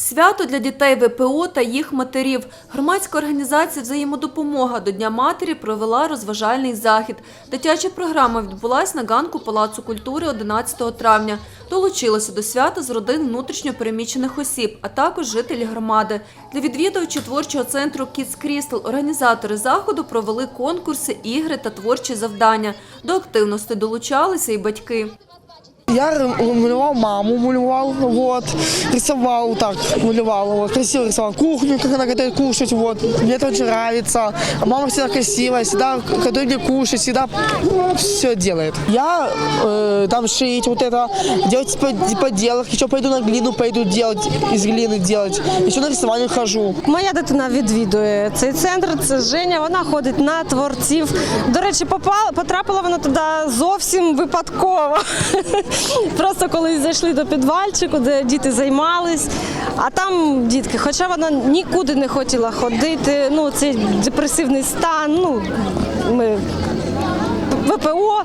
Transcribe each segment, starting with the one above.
Свято для дітей ВПО та їх матерів. Громадська організація «Взаємодопомога» до Дня матері провела розважальний захід. Дитяча програма відбулась на ганку Палацу культури 11 травня. Долучилося до свята з родин внутрішньо переміщених осіб, а також жителі громади. Для відвідувачів творчого центру Kids Crystal організатори заходу провели конкурси, ігри та творчі завдання. До активності долучалися і батьки. Я р- малювал маму, малювал, вот, рисовал так, малювал, вот, красиво рисовал кухню, как она готовит кушать, вот, мне это очень нравится. А Мама всегда красивая, всегда готовит мне кушать, всегда все делает. Я э, там шить вот это, делать под- поделок, еще пойду на глину, пойду делать, из глины делать, еще на рисование хожу. Моя дитина відвідує цей центр. Це Женя. Вона ходить на творців. До речі, попала, потрапила вона туди зовсім випадково. Просто коли зайшли до підвальчику, де діти займались. А там дітки, хоча вона нікуди не хотіла ходити. Ну, цей депресивний стан. Ну, ми ВПО,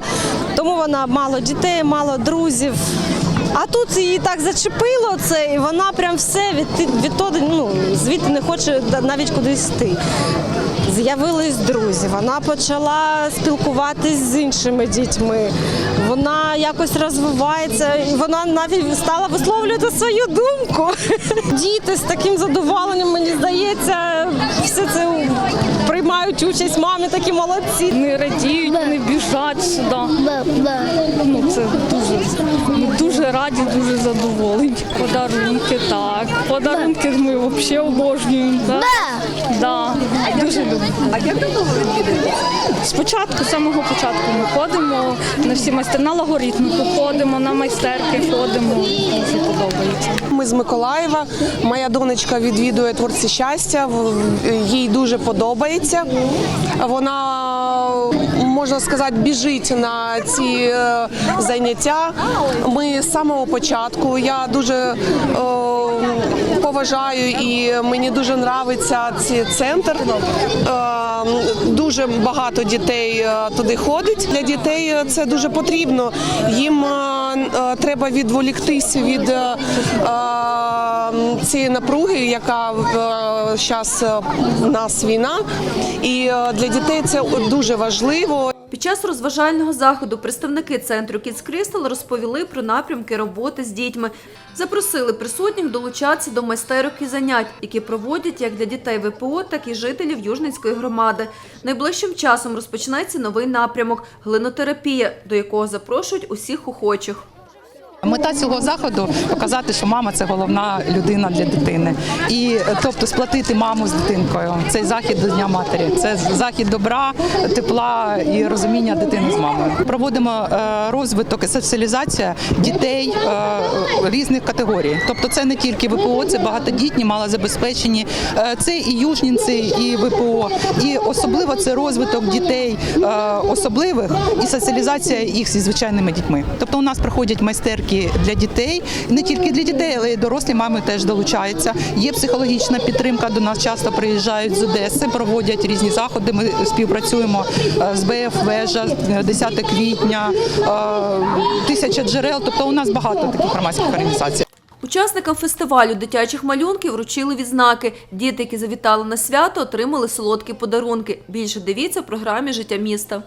тому вона мало дітей, мало друзів. А тут її так зачепило це, і вона прям все від, відтоді, ну, звідти не хоче навіть кудись йти. З'явились друзі, вона почала спілкуватись з іншими дітьми. Вона якось розвивається, і вона навіть стала висловлювати свою думку. Діти з таким задоволенням, мені здається, все це приймають участь. Мами такі молодці. Вони радіють, вони біжать сюди. Ну, це дуже, ми дуже раді, дуже задоволені. Подарунки, так. Подарунки ми взагалі обожнюємо. Да. Да. Дуже любимо. А як давно ви відвідуєте? Спочатку, з самого початку ми ходимо на всі майстер, на логоритмику ходимо, на майстерки ходимо. Дуже подобається. Ми з Миколаєва. Моя донечка відвідує творці щастя. в- Їй дуже подобається. Вона можна сказати біжить на ці е, заняття. Ми з самого початку. Я дуже е, поважаю і мені дуже подобається цей центр. Е, Дуже багато дітей туди ходить. Для дітей це дуже потрібно. Їм треба відволіктися від е, е, цієї напруги, яка зараз в нас війна. І е, для дітей це дуже важливо. Під час розважального заходу представники центру Kids Кристал розповіли про напрямки роботи з дітьми. Запросили присутніх долучатися до майстерок і занять, які проводять як для дітей ВПО, так і жителів Южницької громади. Найближчим часом розпочнеться новий напрямок глинотерапія, до якого запрошують усіх охочих. Мета цього заходу показати, що мама це головна людина для дитини, і тобто сплатити маму з дитинкою. Цей захід до Дня матері. Це захід добра, тепла і розуміння дитини з мамою. Проводимо е, розвиток і соціалізація дітей е, різних категорій. Тобто, це не тільки ВПО, це багатодітні, малозабезпечені, е, це і южнінці, і ВПО, і особливо це розвиток дітей особливих і соціалізація їх зі звичайними дітьми. Тобто у нас проходять майстерки для дітей, не тільки для дітей, але й дорослі мами теж долучаються. Є психологічна підтримка. До нас часто приїжджають з Одеси, проводять різні заходи. Ми співпрацюємо е, з БФ Вежа, е, 10 квітня, е, тисяча джерел. Тобто у нас багато таких громадських організацій. Учасникам фестивалю дитячих малюнків вручили відзнаки. Діти, які завітали на свято, отримали солодкі подарунки. Більше дивіться в програмі Життя міста.